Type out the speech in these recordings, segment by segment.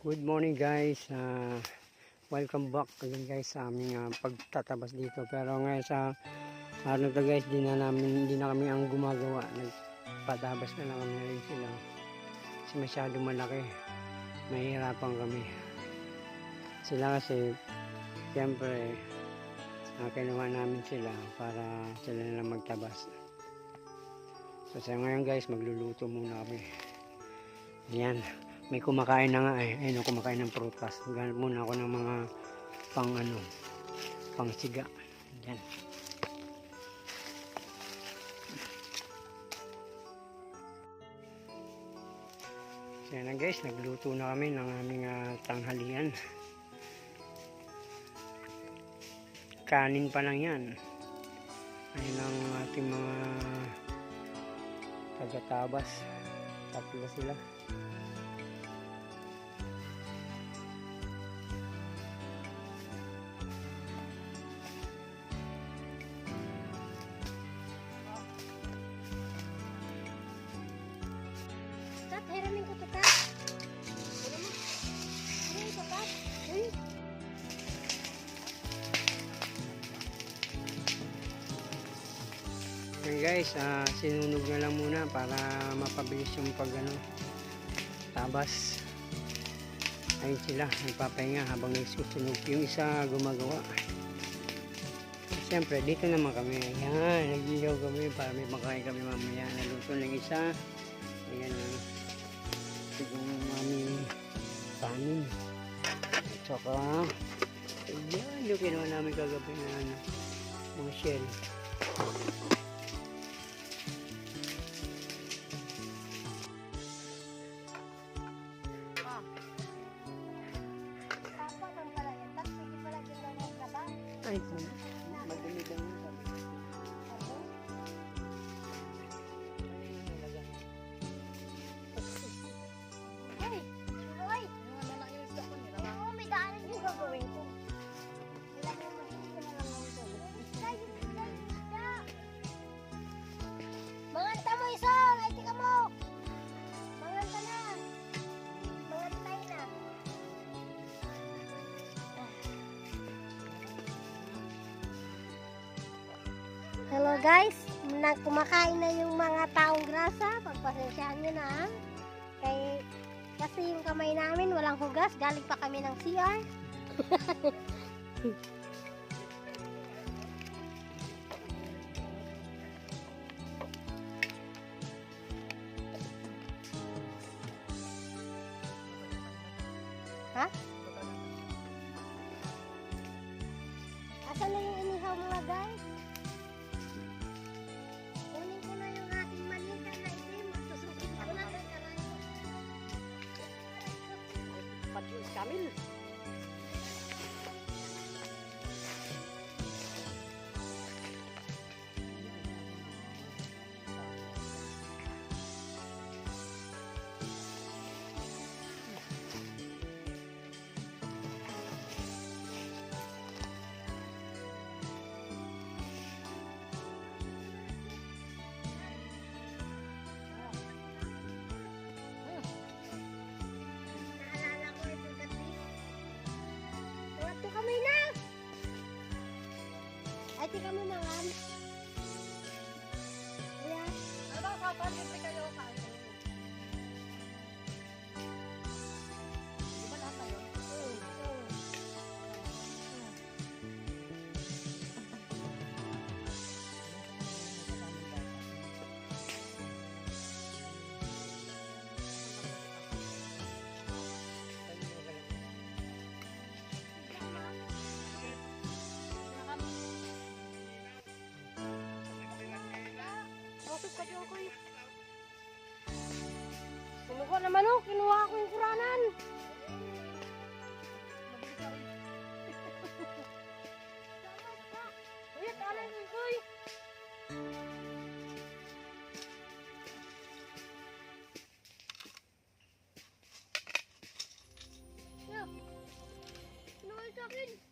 Good morning guys. Ah, welcome back again guys sa aming ah, pagtatabas dito. Pero ngayon sa araw to guys, di na namin hindi na kami ang gumagawa. Nagpatabas na lang kami ngayon sila. Kasi masyado malaki. Mahirapan kami. Sila kasi siyempre uh, kinuha namin sila para sila na lang magtabas. So sa ngayon guys, magluluto muna kami. Yan. May kumakain na nga eh. Ayun, kumakain ng prutas. Ganap muna ako ng mga pang ano, pang siga. Yan. So yan na guys, nagluto na kami ng aming ah, tanghalian. Kanin pa lang yan. Ayun ang ating mga tagatabas. Tatlo sila. Tat, hiramin ko to. Ano mo? Ano ito? Uy. Yan guys, ah, sinunog na lang muna para mapabilis yung pag ano, tabas. Ayun sila, nagpapahinga habang nagsusunog. Yung isa gumagawa. Siyempre, dito naman kami. Ayan, nag kami para may makain kami mamaya. Naluto ng isa. Ayan na. Siguro aming panin. At saka, ayan, yung kinuha namin kagabi na ano, mga shell. Papa, kang Hello guys, na kumakain na yung mga taong grasa. Pagpasensyaan nyo na. Kay, kasi yung kamay namin walang hugas. Galing pa kami ng CR. ha? Tamil Kinuha naman oh, kinuha ko yung kuranan. Uy, mo koy. Yeah. Kinuha sa akin.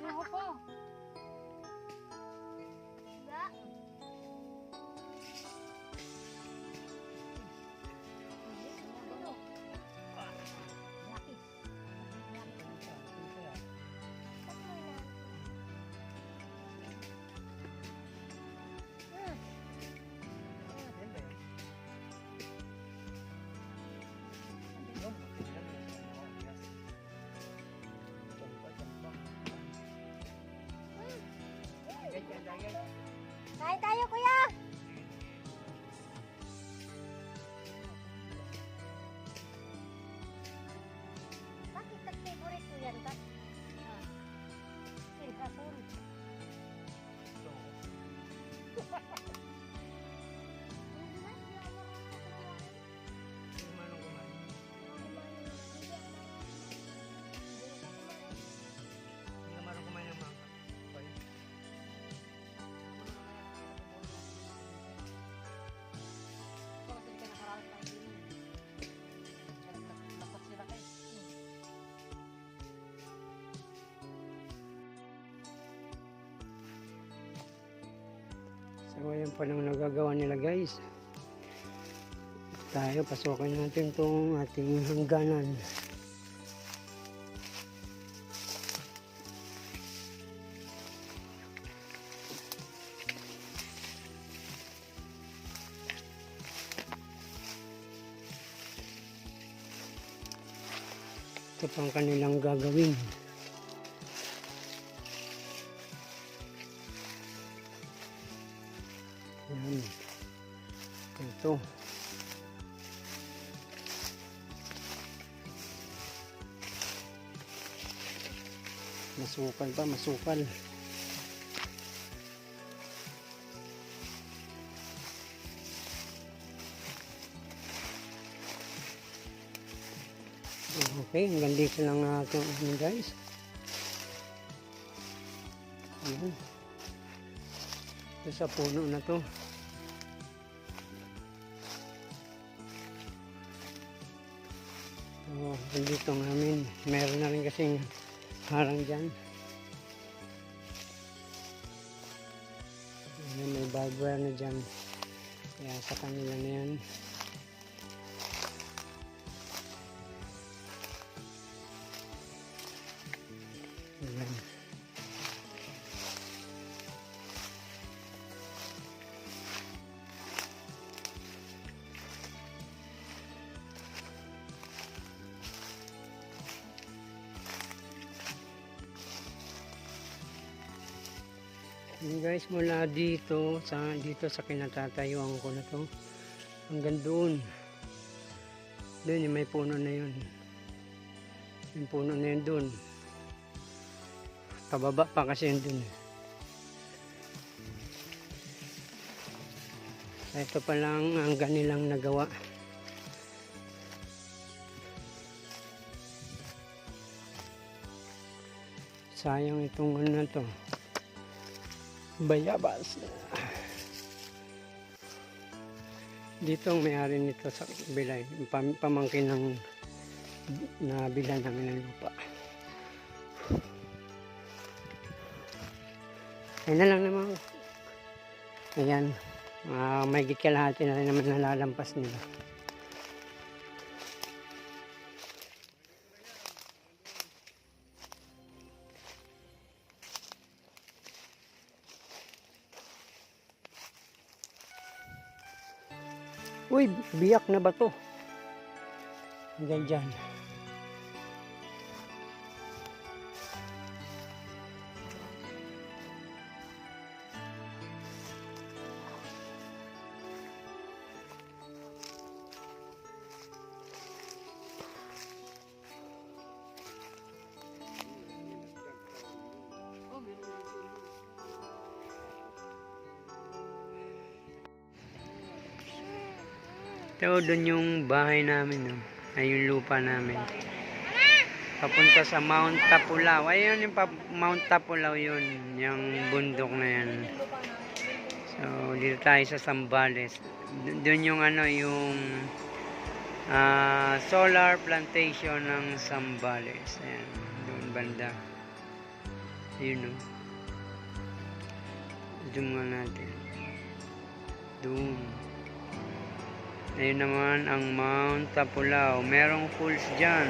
Não, 大体横山 So ayan pa lang nagagawa nila guys. Tayo, pasukin natin tong ating hangganan. Ito pang kanilang gagawin. Ito. Masukal pa, masukal. Okay, hanggang dito lang natin ano guys. Ayan. Ito sa puno na to. So, dito ng amin. Meron na rin kasing harang dyan. Ayan, may barbed wire na dyan. Kaya sa kanila na yan. Ayan. Yun guys, mula dito sa dito sa kinatatayuan ko na to hanggang doon. Doon yung may puno na yun. Yung puno na yun doon. Pababa pa kasi yun doon. Ito pa lang ang ganilang nagawa. Sayang itong ano to. Bayabas. Dito ang may-ari nito sa bilay. Pam pamangkin ng nabila namin ng lupa. Ayun na lang naman. Ayan. Uh, may gikalahati na rin naman nalalampas nila. Uy, biyak na ba to? Hanggang dyan. Ito, doon yung bahay namin, no? ay yung lupa namin. Papunta sa Mount Tapulaw. Ayun yung Mount Tapulaw yun, yung bundok na yan. So, dito tayo sa Sambales. Doon yung ano, yung ah, solar plantation ng Sambales. Ayan, doon banda. Ayun o. Zoom nga natin. Doon. Ayun naman ang Mount Tapulao. Merong falls dyan.